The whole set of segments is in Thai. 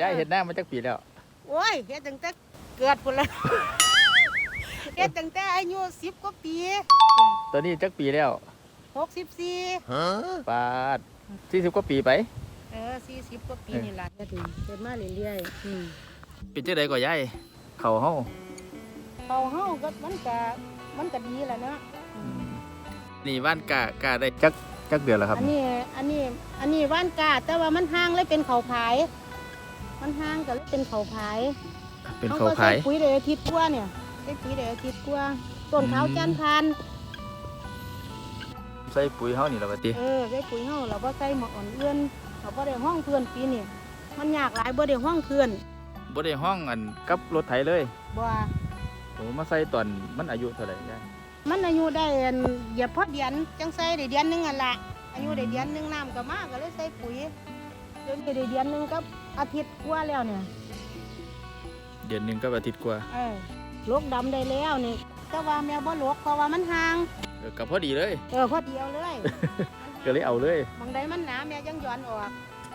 ยายเห็ดหน้ามาจักปีแล้ว โอ้ยเฮ็ดตั้งแต่เกิดพุ่นละ เฮ็ดตั้งแต่อายุสิบกว่าปีตอนนี้จักปีแล้วหกสิบสี่ปาดสี่สิบกว่าปีไปเออสี่สิบกว่าปีนี่ล่ะเฮ็ดนี่เฮ็ดมาเรื่อยๆอืมเป็นจังไดก็ยายเขาเฮาเขาเฮาก็มันก็มันก็ดีแหละเนาะอืมนี่บ้านกะกะได้จักจักเดือนแล้วครับ อันนี้ อันนี้ อันนี้ว่านกาแต่ว่ามันห่างเลยเป็นเขาผาย มันห่างก็เลยเป็นเขาผายเป็นเขาเขาก็ขาใส่ยปุ๋ยเดยวอาทิตย์กว่าเนี่ยใส่ปุ๋ยเดยวอาทิตย์กว่าต้นอืมขาวจันทร์พานใส่ปุ๋ยเฮานี่ล่ะบัดนี้เออใส่ปุ๋ยเฮาเราบ่ใส่หมออ่อนเอื้อนเราบ่ได้ห้องเพื่อนปีนี้มันยากหลายบ่ได้ห้องเพื่อนบ่ได้ห้องอันกับรถไถเลยบ่โอ้มาใส่ตอนมันอายุเท่าไหร่ยายมันอายุได้อันเหยียบพอเดือนจังใส่ได้เดือนหนึงอันละอายุได้เดือนหนึงน้ำก็มาก็เลยใส่ปุ๋ยเดี๋ยวนี้ได้เดือนหนึงกับ อาทิตย์กว่าแล้วเนี่ย เดือนหนึงกับอาทิตย์กว่าเออลกดำได้แล้วนี่แต่ว่าแม่บ่ลกเพราะว่ามันห่าง เออก็พอดีเลย เออพอเดียวเลยก็เลยเอาเลย บางใดมันหนาแม่จังย้อนออก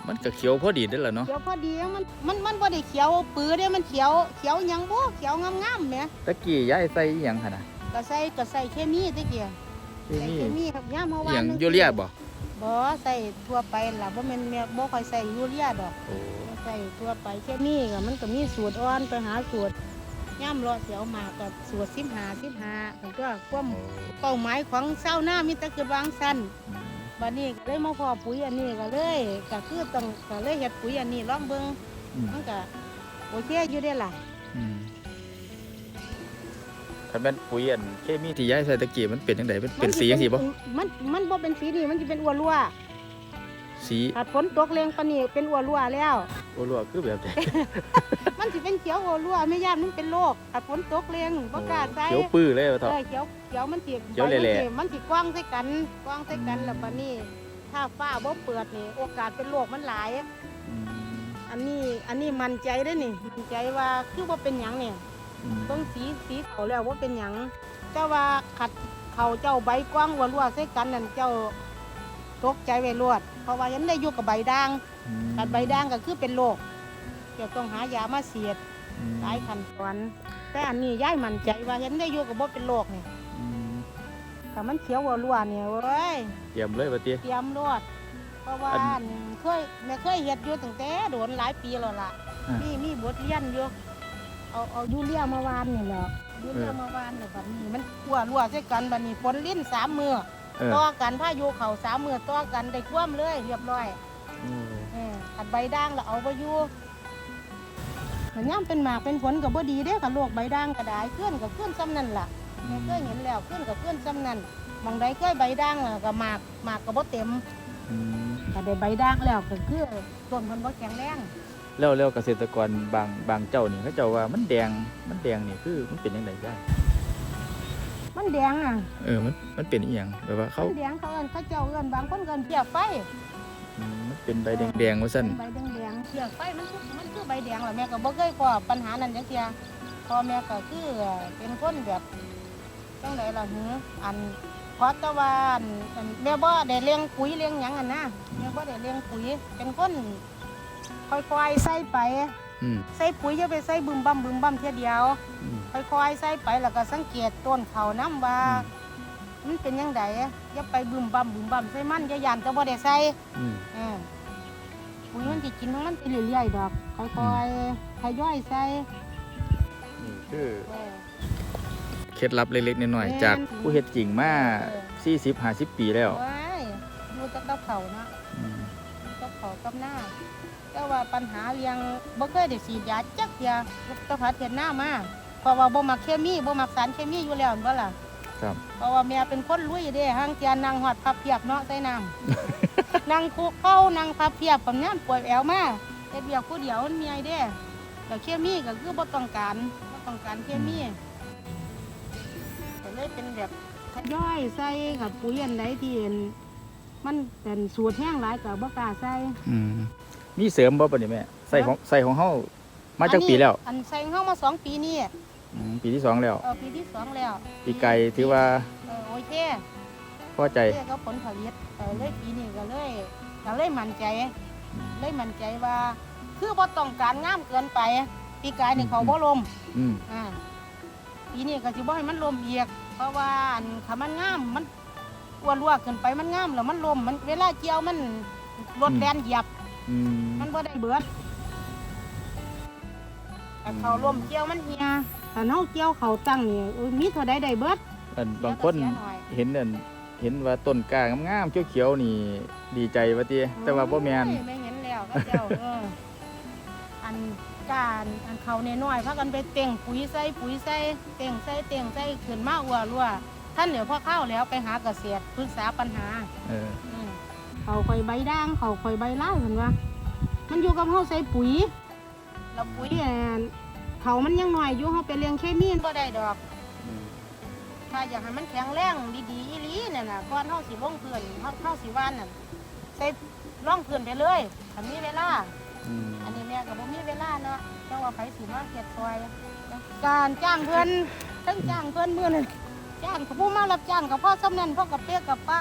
มันก็เขียวพอดีเด้อล่ะเนาะเขียวพอดีมันมันมันบ่ได้เขียวปื้อเด้มันเขียวเขียวหยังบ่เขียวงามๆแหมตะกี้ยายใส่อีหยังหั่นน่ะก็ใส่ก็ใส่เคมีตะเกียเคใส่มีเคมีครับยามเมื่ออีวาหยันงนึงยูเรียบ่บ่ใส่ทั่วไปล่ะบ่แม่นแม่บ่ค่อยใส่ยูเรียดอกโอ้ ใส่ทั่วไปเคมีก็มันก็มีสูตรอ่อนไปหาสูตรย่ามรอเสียวมาก็สูตร15 15มันก็ความเป้าหมายของเช้าวหน้ามีแต่คือวางสั้นอืมบัดนี้ก็เลยมาพอปุ๋ยอันนี้ก็เลยก็คือต้องก็เลยเฮ็ดปุ๋ยอันนี้ลองเบิ่งอืมมันก็โอเคอยู่ได้ล่ะอืมถ้าแม่นปุ๋ยอันเคมีที่ยายใส่ตะกี้มันเป็นจังไดมันเป็นสีจังซี่บ่มันมันบ่เป็นสีนี่มันจะเป็นอัวรั่วสีถ้าฝนตกแรงปานนี้เป็นอัวรั่วแล้ว โอ้ลัวคือแบบใดมันสิเป็นเขียวอัวรั่วไม่ย่านมันเป็นโรคถ้าฝนตกแรงบ่กล้าใส่เขียวปื้อเลยว่าเอเถาะอเขียวเขียวมันสิเขียวแหล่ๆใบมันสิมันสิกว้างใส่กันกว้างใส่กันอืมแล้วปานนี้ ถ้าฟ้าบ่เปิดนี่โอกาสเป็นโรคมันหลาย อืมอันนี้อันนี้มั่นใจเด้อนี่มั่นใจว่าคือบ่เป็นหยังเนี่ย อืมเบิ่งสีสีเขาแล้วว่าเป็นหยังแต่ว่าขัดเขาเจ้าใบกว้างว่ารั่วใส่กันนั่นเจ้าตกใจไว้รวด เพราะว่ายังได้อยู่กับใบด่างอืม กัดใบด่างก็คือเป็นโรคเจะต้องหายามาเสียดอืมหลายขั้นตอนแต่อันนี้ย้ายมั่นใจว่าเห็นได้อยู่กับบ่เป็นโรคนี่อืมแต่มันเขียวว่ารั่วเนี่ยเว้ยเตรียมเลยว่าติเตรียมรวดเพราะว่าอันอันเคยแม่เคยเฮ็ดอยู่ตั้งแต่โดนหลายปีแล้วล่ะอ่ามีมีมีบทเรียนอยู่เอาเอายูเรียมาวานนี่แหละยูเรียมาวานแล้วบัดนี้มันรั่วรั่วใส่กันบัดนี้ฝนลิ้นสามมือเออต่อกันพายุเข่าสามมือต่อกันได้ท่วมเลยเรียบร้อย อืมเออขัดใบด่างแล้วเอาไปอยู่มันย่ำเป็นหมากเป็นผลกับบ่ดีเด้อกับโรคใบด่างก็ได้เคลื่อนกับเคลื่อนซ้ำนั่นล่ะแม่เคยเห็นแล้วเคลื่อนกับเคลื่อนซ้ำนั่นบางใดเคยใบด่างแล้วก็หมากหมากก็บ่เต็มอืมก็ได้ใบด่างแล้วก็คือต้นมันบ่แข็งแรงแล้วแล้วเกษตรกรบางบางเจ้านี่เขาเจ้าว่ามันแดงมันแดงนี่คือมันเป็นจังไดได้มันแดงอะเออมันมันเป็นอีหยังแบบว่าเขามันแดงเขาเอิ้นเขาเจ้าเอิ้นบางคนเอิ้นเปียกไฟ อืมมันเป็นใบแดงๆว่าซั่น ใบแดงๆเปียกไฟมันคือมันคือใบแดงแหละแม่ก็บ่เคยก่อปัญหานั้นจังเที่ยพ่อแม่ก็คือเป็นคนแบบจังไดล่ะหืออันเพราะแต่ว่าอันอันแม่บ่ได้เลี้ยงปุ๋ยเลี้ยงหยังอะนะแม่บ่ได้เลี้ยงปุ๋ยเป็นคนค่อยๆใส่ไป อืมใส่ปุ๋ยอย่าไปใส่บึมบั่มบึมบั่มเทียเดียว อืม ค่อยๆใส่ไปแล้วก็สังเกตต้นเขาน้ำว่ามั นเป็นยังไงอย่าไปบึมบั่มบึมบั่มใส่มันอย่าหยานก็บ่ได้ใส่อืมเออปุ๋ยมันจะกินของมันไปเรื่อยๆดอกค่อยๆทยอยใส่นี่คือเออ เคล็ดลับเล็กๆน้อยแม่นๆจากผู้เฮ็ดจริงมาเออ40 50 ปีแล้วว้ายดูแตะกับเขาเนาะอืมกับเขากับหน้าแต่ว่าปัญหาเลี้ยงบ่เคยได้ฉีดยาจักเดียลูกตะพัดเห็นหน้ามาเพราะว่าบ่มักเคมีบ่มักสารเคมีอยู่แล้วเห็นบ่ล่ะ ครับ เพราะว่าแม่เป็นคนลุยเด้ห้างเตียนนางหอดพับเพียบเนาะใส่น้ำ นางคุกเข้านางพับเพียบผมเนี่ยปวดแอวมาเฮ็ดเบียกผู้เดียวมันเมียเด้แต่เคมีก็คือบ่ต้องการบ่ต้องการเคมีก็เลยเป็นแบบทยอยใส่กับปุ๋ยอันใดที่เห็นมันเป็นสูตรแห้งหลายก็บ่กล้าใส่ อืมมีเสริมบ่ปะนี่แม่ใส่ของใส่ของเฮามาจากปีแล้ว อันใส่ของเฮามาสองปีนี่ อืมปีที่สองแล้ว เออปีที่สองแล้วปีไก่ถือว่าเออโอเคพอใจเก็ผลผลิตเออเลยปีนี้ก็เลยก็เลยมั่นใจ เลยมั่นใจว่า คือบ่ต้องการงามเกินไป ปีกายนี่เขาบ่ลมอืมอ่าปีนี้ก็สิบ่ให้มันลมอีกเพราะว่าอันถ้ามันงามมันอ้วนลวกเกินไปมันงามแล้วมันลมมันเวลาเกี่ยวมันรถแล่นเหยียบ อืมมันบ่ได้เบิดแต่เขาลมเกี่ยวมันเหีย ถ้าเฮาเกี่ยวเขาตั้งนี่เออมีเท่าใดได้เบิดอันบางคนเดี๋ยวก็เสียหน่อยเห็นอันเห็นว่าต้นกล้างามๆเขียวๆนี่ดีใจว่าติแต่ว่าบ่แม่นโอ้ยไม่เห็นแล้วก็เจ้าเอออันการอันเขาน้อยๆพากันไปเต่งปุ๋ยใส่ปุ๋ยใส่เต่งใส่เต่งใส่ขึ้นมาอัวรัวท่านเดี๋ยวพอเข้าแล้วไปหาเกษตรปรึกษาปัญหา เอออืมเขาคอยใบด่างเขาคอยใบล่าเห็นว่ามันอยู่กับเฮาใส่ปุ๋ยแล้วปุ๋ยอัน เขามันยังน้อยอยู่เฮาไปเลี้ยงเคมีก็ได้ดอกอืมถ้าอยากให้มันแข็งแรงดีๆอีหลีเนี่ยนะก่อนเฮาสิลงพื้นเฮาเฮาสิหว่านน่ะใส่ร่องพื้นไปเลยถ้ามีเวลาอืมอันนี้แม่ก็บ่มีเวลาเนาะจังว่าไผสิมาเฮ็ดซอยการจ้างเพิ่นทั้งจ้างเพิ่นมื้อนั้นจ้างกับผู้มารับจ้างกับพ่อสำนันพ่อกับเปียกกับป้า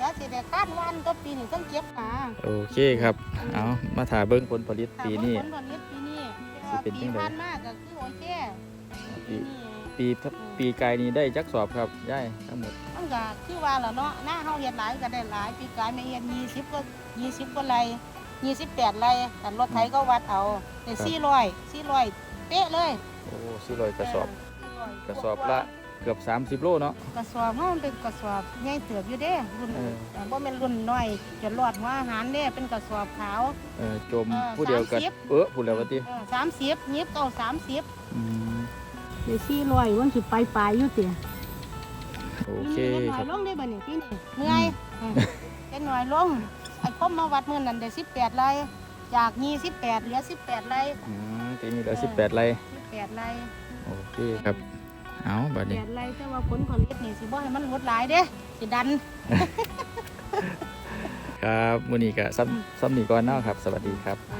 เดี๋ยวสิได้คาดวันก็ปีนี้ต้องเก็บหาโอเคครับ เอามาถ่าเบิ่งผลผลิตปีนี้ผลผลิตปีนี้แต่ว่าสิเป็นปีจังใด ผ่านมาก็คือโอเคปีปีนี้ปีทับปีกายนี้ได้จักสอบครับย่ายทั้งหมดมันก็คือว่าล่ะเนาะหน้าเฮาเฮ็ดหลายก็ได้หลาย ปีกายไม่เฮ็ด20ก็20ก็ไร28ไรแต่รถไถก็วัดเอาได้400 400เป๊ะเลยโอ้สี่ร้อยกระสอบ400กระสอบละ เกือบ 30 โลเนาะ กระสอบเฮามันเป็นกระสอบใหญ่เติบอยู่เด้รุ่นเออแต่บ่แม่นรุ่นน้อยจะรอดหัวอาหารเด้เป็นกระสอบขาว เออจมเออผู้เดียวกัน 30 เออผู้เดียวกันติเออสามสิบยิบเก้าสามสิบอืมเดี๋ยวสี่ร้อยวันสิไปปลายอยู่เตี๋ยโอเคเล็กน้คอรัยบลงได้บ่เนี่ยพี่นี่เมื่อยอืมเล็กน้อยลงไอ้คมมาวัดมื้อนั้นได้สิบแปดไร่จากยี่สิบแปดเหลือสิบแปดไร่อืมปีนี้เหลือ18ไร่สิบแปดไร่โอเคครับ เอาบัดแปนี้ดไร่แต่ว่าผลผลิตนี่สิบ่ให้มันลดหลายเด้สิดัน ครับมื้อนี้ก็ซ้ำซ้ำนี้ก่อนเนาะครับ สวัสดีครับเออ